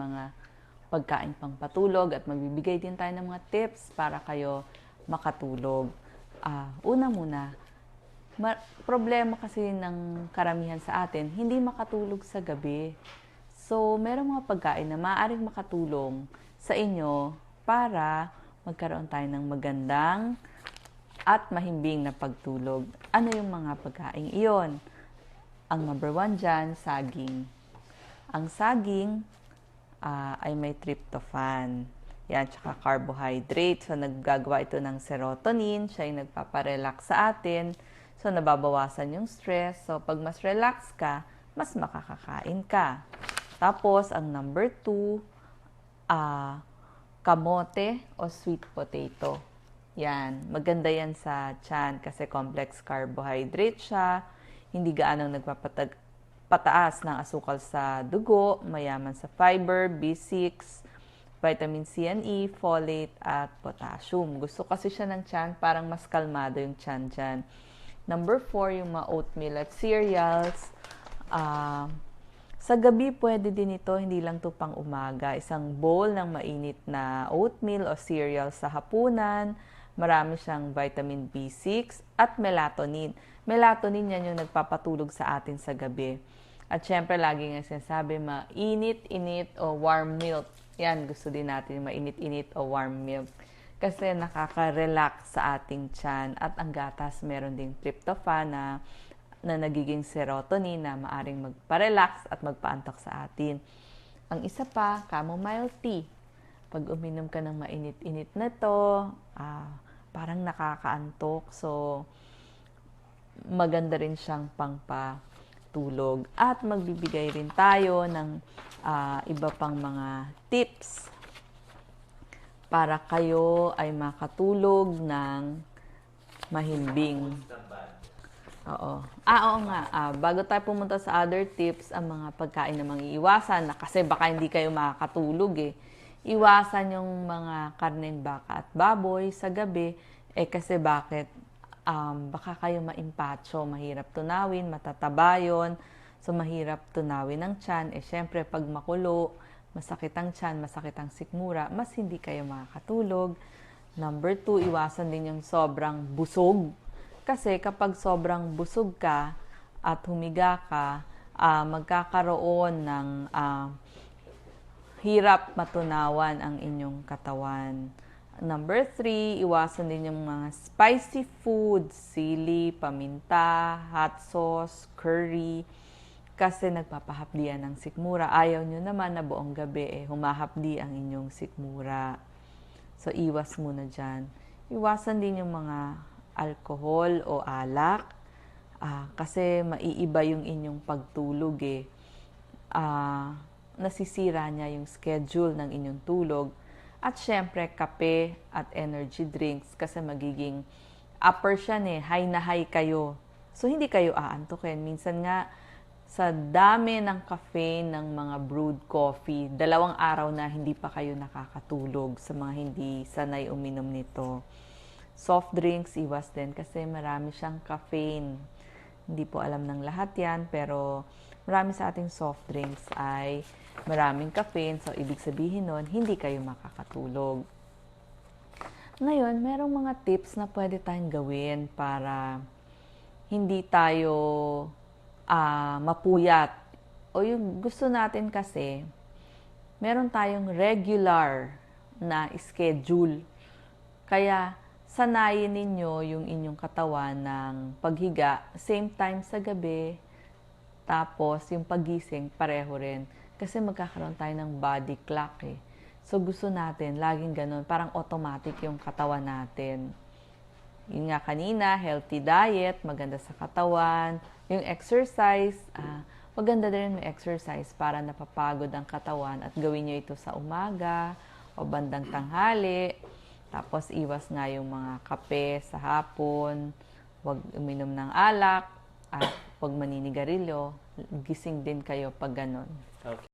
mga pagkain pang patulog at magbibigay din tayo ng mga tips para kayo makatulog. Ah, una muna, ma- problema kasi ng karamihan sa atin, hindi makatulog sa gabi. So, merong mga pagkain na maaaring makatulong sa inyo para magkaroon tayo ng magandang at mahimbing na pagtulog. Ano yung mga pagkain iyon? Ang number one dyan, saging. Ang saging ah, ay may tryptophan. Yan, tsaka carbohydrate. So, naggagawa ito ng serotonin. Siya yung nagpaparelax sa atin. So, nababawasan yung stress. So, pag mas relax ka, mas makakakain ka. Tapos, ang number two, ah, kamote o sweet potato. Yan, maganda yan sa tiyan kasi complex carbohydrate siya. Hindi gaanong nagpapatag pataas ng asukal sa dugo, mayaman sa fiber, B6, vitamin C and E, folate, at potassium. Gusto kasi siya ng tiyan, parang mas kalmado yung tiyan dyan. Number four, yung mga oatmeal at cereals. Ah, sa gabi, pwede din ito, hindi lang to pang umaga. Isang bowl ng mainit na oatmeal o cereal sa hapunan. Marami siyang vitamin B6 at melatonin. Melatonin yan yung nagpapatulog sa atin sa gabi. At syempre, lagi nga sinasabi, mainit-init o warm milk. Yan, gusto din natin mainit-init o warm milk. Kasi nakaka-relax sa ating tiyan. At ang gatas, meron ding tryptophan na na nagiging serotonin na maaring magpa-relax at magpaantok sa atin. Ang isa pa, chamomile tea. Pag uminom ka ng mainit-init na to, ah, parang nakakaantok. So, maganda rin siyang pangpatulog. At magbibigay rin tayo ng ah, iba pang mga tips para kayo ay makatulog ng mahimbing. Oo. Ah, oo nga. Ah, bago tayo pumunta sa other tips, ang mga pagkain na mga iiwasan na kasi baka hindi kayo makakatulog eh. Iwasan yung mga karneng baka at baboy sa gabi eh kasi bakit? Um, baka kayo maimpacho, mahirap tunawin, matataba yun. So, mahirap tunawin ang tiyan. Eh, syempre, pag makulo, masakit ang tiyan, masakit ang sikmura, mas hindi kayo makakatulog. Number two, iwasan din yung sobrang busog. Kasi kapag sobrang busog ka at humiga ka, ah, magkakaroon ng ah, hirap matunawan ang inyong katawan. Number three, iwasan din yung mga spicy food, sili, paminta, hot sauce, curry, kasi nagpapahapdian ng sikmura. Ayaw nyo naman na buong gabi eh, humahapdi ang inyong sikmura. So, iwas muna dyan. Iwasan din yung mga alcohol o alak ah, kasi maiiba yung inyong pagtulog eh. Ah, nasisira niya yung schedule ng inyong tulog. At syempre, kape at energy drinks kasi magiging upper siya eh, high na high kayo. So, hindi kayo aantukin. Minsan nga, sa dami ng caffeine ng mga brewed coffee, dalawang araw na hindi pa kayo nakakatulog sa mga hindi sanay uminom nito. Soft drinks, iwas din kasi marami siyang caffeine. Hindi po alam ng lahat yan, pero marami sa ating soft drinks ay maraming caffeine. So, ibig sabihin nun, hindi kayo makakatulog. Ngayon, merong mga tips na pwede tayong gawin para hindi tayo ah, mapuyat. O yung gusto natin kasi, meron tayong regular na schedule. Kaya, sanayin ninyo yung inyong katawan ng paghiga, same time sa gabi, tapos yung pagising, pareho rin. Kasi magkakaroon tayo ng body clock eh. So gusto natin, laging ganun, parang automatic yung katawan natin. Yun nga kanina, healthy diet, maganda sa katawan. Yung exercise, ah, maganda din may exercise para napapagod ang katawan at gawin nyo ito sa umaga o bandang tanghali. Tapos iwas nga yung mga kape sa hapon, huwag uminom ng alak, at huwag maninigarilyo. Gising din kayo pag ganon. Okay.